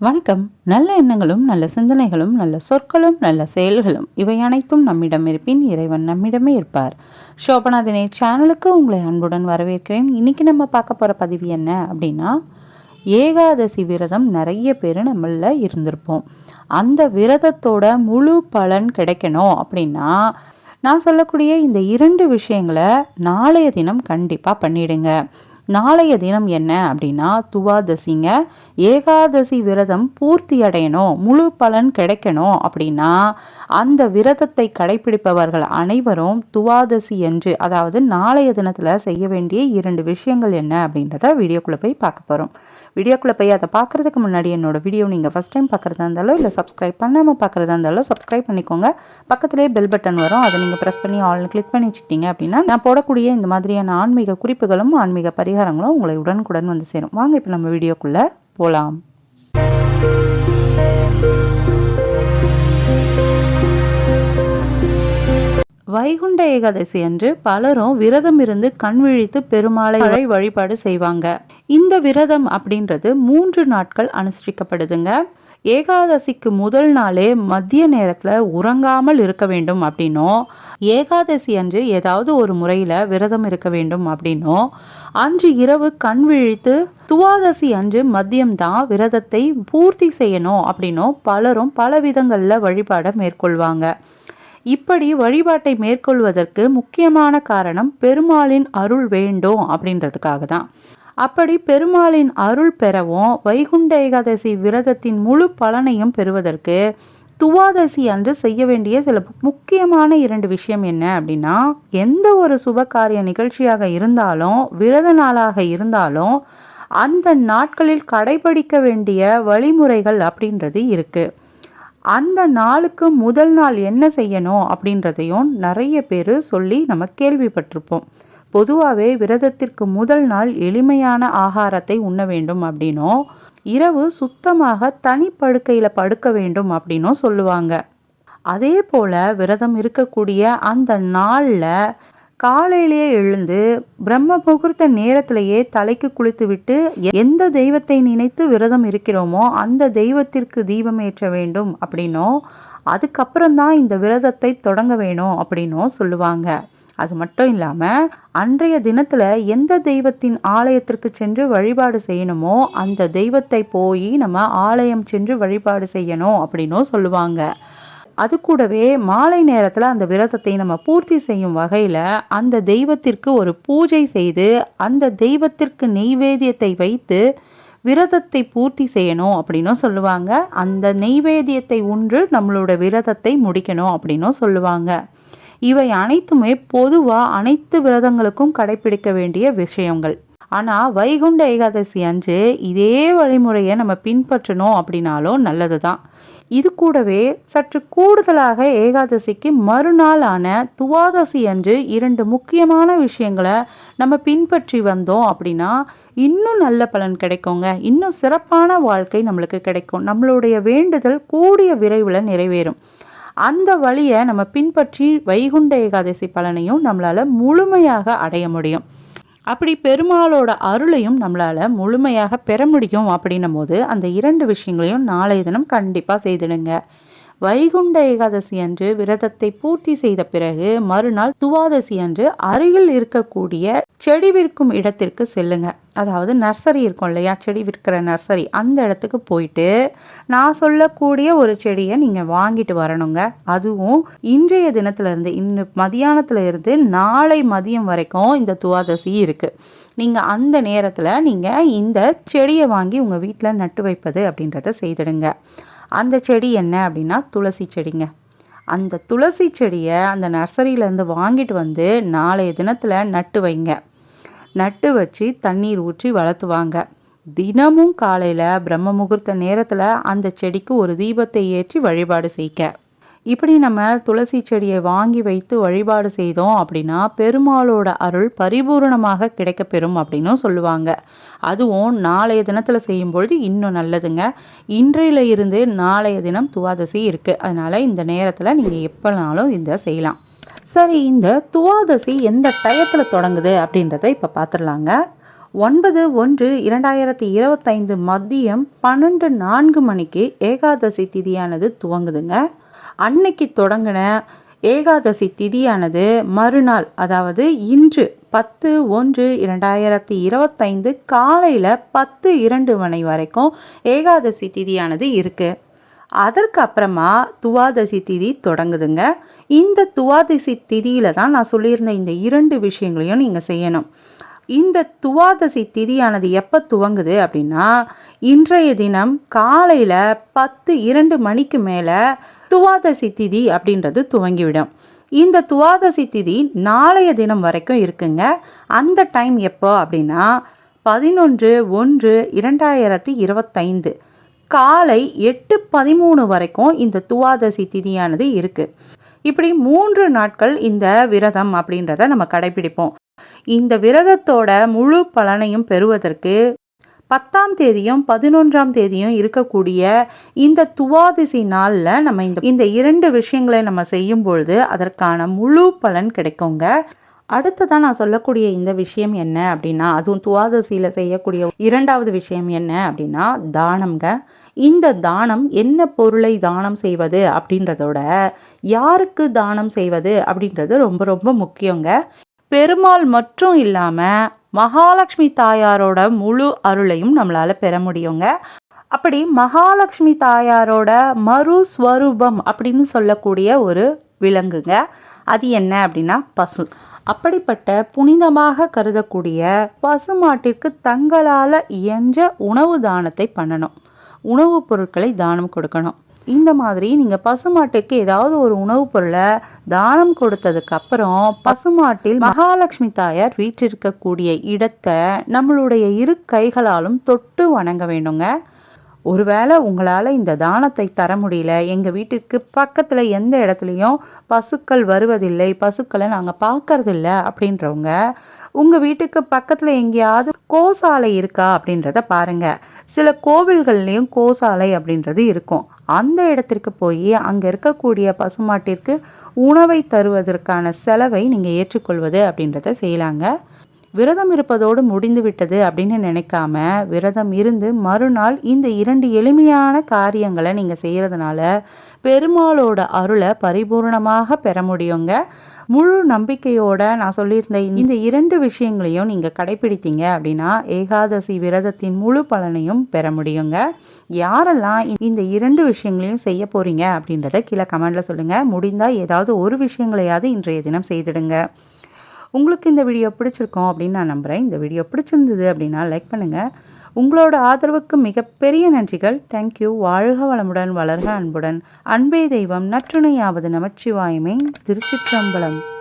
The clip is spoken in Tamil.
வணக்கம். நல்ல எண்ணங்களும் நல்ல சிந்தனைகளும் நல்ல சொற்களும் நல்ல செயல்களும் இவை அனைத்தும் நம்மிடம் இருப்பின் இறைவன் நம்மிடமே இருப்பார். ஷோபனா தினேஷ் சேனலுக்கு உங்களை அன்புடன் வரவேற்கிறேன். இன்னைக்கு நம்ம பார்க்க போகிற பதிவு என்ன அப்படின்னா ஏகாதசி விரதம் நிறைய பேர் நம்மள இருந்திருப்போம். அந்த விரதத்தோட முழு பலன் கிடைக்கணும் அப்படின்னா நான் சொல்லக்கூடிய இந்த இரண்டு விஷயங்களை நாளைய தினம் கண்டிப்பாக பண்ணிடுங்க. நாளைய தினம் என்ன அப்படின்னா துவாதசிங்க ஏகாதசி விரதம் பூர்த்தி அடையணும் முழு பலன் கிடைக்கணும் அப்படின்னா அந்த விரதத்தை கடைபிடிப்பவர்கள் அனைவரும் துவாதசி என்று அதாவது நாளைய தினத்தில் செய்ய வேண்டிய இரண்டு விஷயங்கள் என்ன அப்படின்றத வீடியோக்குள்ளே போய் பார்க்க போகிறோம் வீடியோக்குள்ளே போய் அதை பார்க்குறதுக்கு முன்னாடி என்னோடய வீடியோ நீங்கள் ஃபஸ்ட் டைம் பார்க்குறதா இருந்தாலும் இல்லை சப்ஸ்கிரைப் பண்ணாமல் பார்க்குறதா இருந்தாலும் சப்ஸ்கிரைப் பண்ணிக்கோங்க. பக்கத்துலேயே பெல் பட்டன் வரும். அதை நீங்கள் ப்ரெஸ் பண்ணி ஆல்னு கிளிக் பண்ணி வச்சுக்கிட்டீங்க அப்படின்னா நான் போடக்கூடிய இந்த மாதிரியான ஆன்மீக குறிப்புகளும் ஆன்மீக பரிகாரங்களும் உங்களை உடனுக்குடன் வந்து சேரும். வாங்க இப்போ நம்ம வீடியோக்குள்ளே போகலாம் வைகுண்ட ஏகாதசி அன்று பலரும் விரதம் இருந்து கண் விழித்து பெருமாளை வழிபாடு செய்வாங்க. இந்த விரதம் அப்படின்றது மூன்று நாட்கள் அனுஷ்டிக்கப்படுதுங்க. ஏகாதசிக்கு முதல் நாளே மதிய நேரத்தில் உறங்காமல் இருக்க வேண்டும் அப்படின்னும். ஏகாதசி அன்று ஏதாவது ஒரு முறையில் விரதம் இருக்க வேண்டும் அப்படின்னும். அன்று இரவு கண் விழித்து துவாதசி அன்று மதியம்தான் விரதத்தை பூர்த்தி செய்யணும் அப்படின்னும் பலரும் பல விதங்களில் வழிபாடை மேற்கொள்வாங்க. இப்படி வழிபாட்டை மேற்கொள்வதற்கு முக்கியமான காரணம் பெருமாளின் அருள் வேண்டும் அப்படின்றதுக்காக தான். அப்படி பெருமாளின் அருள் பெறவும் வைகுண்ட ஏகாதசி விரதத்தின் முழு பலனையும் பெறுவதற்கு துவாதசி அன்று செய்ய வேண்டிய சில முக்கியமான இரண்டு விஷயம் என்ன அப்படின்னா எந்த ஒரு சுபகாரிய நிகழ்ச்சியாக இருந்தாலும் விரத நாளாக இருந்தாலும் அந்த நாட்களில் கடைபிடிக்க வேண்டிய வழிமுறைகள் அப்படின்றது இருக்குது அந்த நாளுக்கு முதல் நாள் என்ன செய்யணும் அப்படின்றதையும் நிறைய பேர் சொல்லி நம்ம கேள்விப்பட்டிருப்போம். பொதுவாகவே விரதத்திற்கு முதல் நாள் எளிமையான ஆகாரத்தை உண்ண வேண்டும் அப்படின்னும் இரவு சுத்தமாக தனி படுக்கையில் படுக்க வேண்டும் அப்படின்னும் சொல்லுவாங்க. அதே போல் விரதம் இருக்கக்கூடிய அந்த நாளில் காலையிலேயே எழுந்து பிரம்ம முகூர்த்த நேரத்திலேயே தலைக்கு குளித்துவிட்டு எந்த தெய்வத்தை நினைத்து விரதம் இருக்கிறோமோ அந்த தெய்வத்திற்கு தீபம் ஏற்ற வேண்டும் அப்படின்னும் அதுக்கப்புறம் தான் இந்த விரதத்தை தொடங்க வேணும் அப்படின்னும் சொல்லுவாங்க. அது மட்டும் இல்லாமல் அன்றைய தினத்தில் எந்த தெய்வத்தின் ஆலயத்திற்கு சென்று வழிபாடு செய்யணுமோ அந்த தெய்வத்தை போய் நம்ம ஆலயம் சென்று வழிபாடு செய்யணும் அப்படின்னும் சொல்லுவாங்க. அது கூடவே மாலை நேரத்தில் அந்த விரதத்தை நம்ம பூர்த்தி செய்யும் வகையில் அந்த தெய்வத்திற்கு ஒரு பூஜை செய்து அந்த தெய்வத்திற்கு நெய்வேத்தியத்தை வைத்து விரதத்தை பூர்த்தி செய்யணும் அப்படின்னும் சொல்லுவாங்க. அந்த நெய்வேத்தியத்தை உண்டு நம்மளோட விரதத்தை முடிக்கணும் அப்படின்னும் சொல்லுவாங்க. இவை அனைத்துமே பொதுவாக அனைத்து விரதங்களுக்கும் கடைபிடிக்க வேண்டிய விஷயங்கள். ஆனால் வைகுண்ட ஏகாதசி அன்று இதே வழிமுறையை நம்ம பின்பற்றணும் அப்படின்னாலும் நல்லது தான் இது கூடவே சற்று கூடுதலாக ஏகாதசிக்கு மறுநாளான துவாதசி அன்று இரண்டு முக்கியமான விஷயங்களை நம்ம பின்பற்றி வந்தோம் அப்படின்னா இன்னும் நல்ல பலன் கிடைக்குங்க. இன்னும் சிறப்பான வாழ்க்கை நம்மளுக்கு கிடைக்கும். நம்மளுடைய வேண்டுதல் கூடிய விரைவில் நிறைவேறும். அந்த வழியை நம்ம பின்பற்றி வைகுண்ட ஏகாதசி பலனையும் நம்மளால் முழுமையாக அடைய முடியும். அப்படி பெருமாளோட அருளையும் நம்மளால் முழுமையாக பெற முடியும் அப்படின்னும் போது அந்த இரண்டு விஷயங்களையும் நாளைய தினம் கண்டிப்பாக செய்திடுங்க. வைகுண்ட ஏகாதசி அன்று விரதத்தை பூர்த்தி செய்த பிறகு மறுநாள் துவாதசி அன்று அருகில் இருக்கக்கூடிய செடி விற்கும் இடத்திற்கு செல்லுங்க. அதாவது நர்சரி இருக்கும் இல்லையா? செடி விற்கிற நர்சரி. அந்த இடத்துக்கு போயிட்டு நான் சொல்லக்கூடிய ஒரு செடியை நீங்கள் வாங்கிட்டு வரணுங்க. அதுவும் இன்றைய தினத்திலிருந்து இன்னும் மதியானத்துல இருந்து நாளை மதியம் வரைக்கும் இந்த துவாதசி இருக்குது நீங்கள் அந்த நேரத்தில் நீங்கள் இந்த செடியை வாங்கி உங்கள் வீட்டில் நட்டு வைப்பது அப்படின்றத செய்திடுங்க. அந்த செடி என்ன அப்படின்னா துளசி செடிங்க. அந்த துளசி செடியை அந்த நர்சரியிலேருந்து வாங்கிட்டு வந்து நாளைய தினத்தில் நட்டு வைங்க. நட்டு வச்சு தண்ணீர் ஊற்றி வளர்த்துவாங்க. தினமும் காலையில் பிரம்ம முகூர்த்த நேரத்தில் அந்த செடிக்கு ஒரு தீபத்தை ஏற்றி வழிபாடு செய்க. இப்படி நம்ம துளசி செடியை வாங்கி வைத்து வழிபாடு செய்தோம் அப்படின்னா பெருமாளோட அருள் பரிபூரணமாக கிடைக்கப்பெறும் அப்படின்னும் சொல்லுவாங்க. அதுவும் நாளைய தினத்தில் செய்யும் பொழுது இன்னும் நல்லதுங்க. இன்றையில இருந்து நாளைய தினம் துவாதசி இருக்குது அதனால் இந்த நேரத்தில் நீங்கள் எப்போனாலும் இதை செய்யலாம். சரி இந்த துவாதசி எந்த டயத்தில் தொடங்குது அப்படின்றத இப்போ பார்த்துடலாங்க ஒன்பது ஒன்று இரண்டாயிரத்தி இருபத்தைந்து மதியம் பன்னெண்டு நான்கு மணிக்கு ஏகாதசி திதியானது துவங்குதுங்க. அன்னைக்கு தொடங்கின ஏகாதசி திதியானது மறுநாள் அதாவது இன்று பத்து ஒன்று இரண்டாயிரத்தி இருபத்தைந்து காலையில் பத்து இரண்டு மணி வரைக்கும் ஏகாதசி திதியானது இருக்குது அதற்கு அப்புறமா துவாதசி திதி தொடங்குதுங்க. இந்த துவாதசி திதியில் தான் நான் சொல்லியிருந்த இந்த இரண்டு விஷயங்களையும் நீங்கள் செய்யணும். இந்த துவாதசி திதியானது எப்போ துவங்குது அப்படின்னா இன்றைய தினம் காலையில் பத்து இரண்டு மணிக்கு மேலே துவாதசி திதி அப்படின்றது துவங்கிவிடும். இந்த துவாதசி திதி நாளைய தினம் வரைக்கும் இருக்குங்க. அந்த டைம் எப்போ அப்படின்னா பதினொன்று ஒன்று இரண்டாயிரத்தி இருபத்தைந்து. காலை எட்டு பதிமூணு வரைக்கும் இந்த துவாதசி திதியானது இருக்குது இப்படி மூன்று நாட்கள் இந்த விரதம் அப்படின்றத நம்ம கடைபிடிப்போம். இந்த விரதத்தோட முழு பலனையும் பெறுவதற்கு பத்தாம் தேதியும் பதினொன்றாம் தேதியும் இருக்கக்கூடிய இந்த துவாதிசி நாளில் நம்ம இந்த இந்த இரண்டு விஷயங்களை நம்ம செய்யும் பொழுது அதற்கான முழு பலன் கிடைக்குங்க. அடுத்ததான் நான் சொல்லக்கூடிய இந்த விஷயம் என்ன அப்படின்னா அதுவும் துவாதசியில் செய்யக்கூடிய இரண்டாவது விஷயம் என்ன அப்படின்னா தானம்ங்க. இந்த தானம் என்ன பொருளை தானம் செய்வது அப்படின்றதோட யாருக்கு தானம் செய்வது அப்படின்றது ரொம்ப ரொம்ப முக்கியங்க. பெருமாள் மட்டும் இல்லாமல் மகாலட்சுமி தாயாரோட முழு அருளையும் நம்மளால் பெற முடியுங்க. அப்படி மகாலட்சுமி தாயாரோட மறுஸ்வரூபம் அப்படின்னு சொல்லக்கூடிய ஒரு விலங்குங்க. அது என்ன அப்படின்னா பசு. அப்படிப்பட்ட புனிதமாக கருதக்கூடிய பசுமாட்டிற்கு தங்களால் இயன்ற உணவு தானத்தை பண்ணணும். உணவுப் பொருட்களை தானம் கொடுக்கணும். இந்த மாதிரி நீங்கள் பசுமாட்டுக்கு ஏதாவது ஒரு உணவுப் பொருளை தானம் கொடுத்ததுக்கு அப்புறம் பசுமாட்டில் மகாலட்சுமி தாயார் வீற்றிருக்கக்கூடிய இடத்தை நம்மளுடைய இரு கைகளாலும் தொட்டு வணங்க வேண்டுங்க. ஒருவேளை உங்களால் இந்த தானத்தை தர முடியல. எங்கள் வீட்டிற்கு பக்கத்தில் எந்த இடத்துலையும் பசுக்கள் வருவதில்லை. பசுக்களை நாங்கள் பார்க்கறதில்ல அப்படின்றவங்க உங்கள் வீட்டுக்கு பக்கத்தில் எங்கேயாவது கோசாலை இருக்கா அப்படின்றத பாருங்கள் சில கோவில்கள்லேயும் கோசாலை அப்படின்றது இருக்கும். அந்த இடத்திற்கு போய் அங்கே இருக்கக்கூடிய பசுமாட்டிற்கு உணவை தருவதற்கான செலவை நீங்கள் ஏற்றுக்கொள்வது அப்படின்றத செய்யலாங்க. விரதம் இருப்பதோடு முடிந்து விட்டது அப்படின்னு நினைக்காம விரதம் இருந்து மறுநாள் இந்த இரண்டு எளிமையான காரியங்களை நீங்கள் செய்கிறதுனால பெருமாளோட அருளை பரிபூர்ணமாக பெற முடியுங்க. முழு நம்பிக்கையோட நான் சொல்லியிருந்த இந்த இரண்டு விஷயங்களையும் நீங்கள் கடைபிடித்தீங்க அப்படின்னா ஏகாதசி விரதத்தின் முழு பலனையும் பெற முடியுங்க. யாரெல்லாம் இந்த இரண்டு விஷயங்களையும் செய்ய போகிறீங்க அப்படின்றத கீழே கமெண்டில் சொல்லுங்கள் முடிந்தால் ஏதாவது ஒரு விஷயங்களையாவது இன்றைய தினம் செய்திடுங்க. உங்களுக்கு இந்த வீடியோ பிடிச்சிருக்கோம் அப்படின்னு நான் நம்புகிறேன் இந்த வீடியோ பிடிச்சிருந்தது அப்படின்னா லைக் பண்ணுங்கள் உங்களோட ஆதரவுக்கு மிகப்பெரிய நன்றிகள். தேங்க்யூ வாழ்க வளமுடன் வளர்க அன்புடன். அன்பே தெய்வம் நற்றுணையாவது நமச்சிவாயமே. திருச்சிற்றம்பலம்.